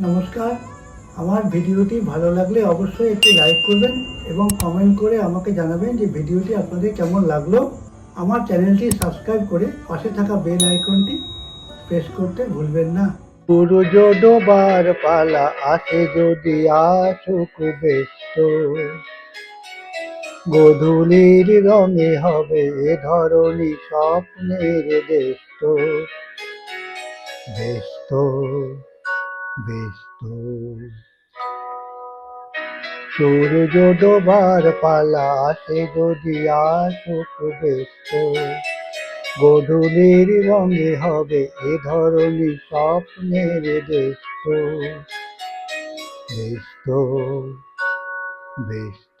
নমস্কার। আমার ভিডিওটি ভালো লাগলে অবশ্যই একটি লাইক করবেন এবং কমেন্ট করে আমাকে জানাবেন যে ভিডিওটি আপনাদের কেমন লাগল। আমার চ্যানেলটি সাবস্ক্রাইব করে পাশে থাকা বেল আইকনটি প্রেস করতে ভুলবেন না। সূর্য ডোবার পালা আসে যদি আসুক ব্যস্ত গধূলির রঙে হবে এ ধরনী স্বপ্নের ব্যস্ত ব্যস্ত ব্যস্ত সূর্য ডোবার পালা আসে যদি আসুক ব্যস্ত গধূলির রঙে হবে এ ধরনী স্বপ্নের ব্যস্ত ব্যস্ত ব্যস্ত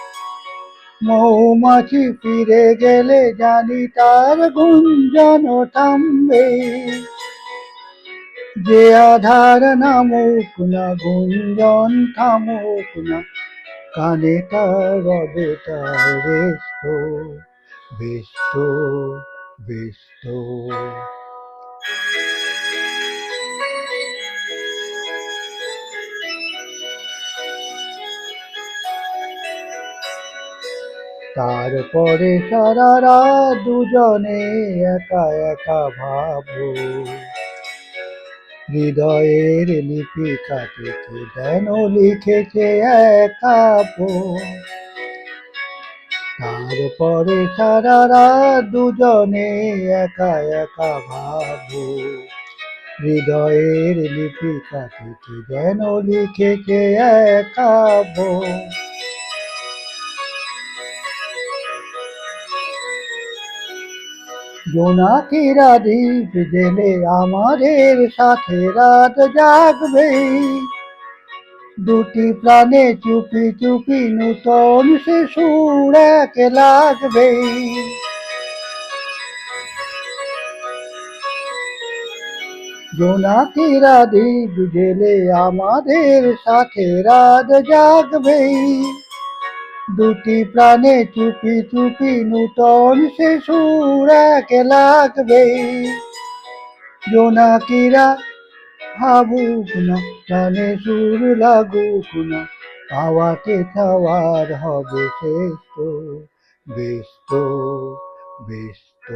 মৌমাছি ফিরে গেলে জানি তার গুঞ্জন থামবে। যে আধার নামুক না, গুঞ্জন থামুক না, কানে তার রবে তার ব্যস্ত তারপরে সারা রাত দুজনে একা একা ভাবো। হৃদয়ের লিপিকা থেকে যেন লিখেছে একা তারপরে সারা রাত দুজনে একা একা ভাবো। হৃদয়ের লিপিকা থেকে যেন লিখেছে একা জোনাকিরা দ্বীপ জেলে আমাদের সাথে রাত জাগবে। দুটি প্রাণে চুপি চুপি নূতন সুর এক লাগবে। জোনাকিরা দ্বীপ জেলে আমাদের সাথে রাত জাগবে। দুটি প্রাণে চুপি চুপি নূতন এক লাগবে। জোনাকিরা ভাবুক না, প্রাণে সুর লাগুক না পাওয়াতে চাওয়ার হবে শ্রেষ্ঠ, ব্যস্ত ব্যস্ত।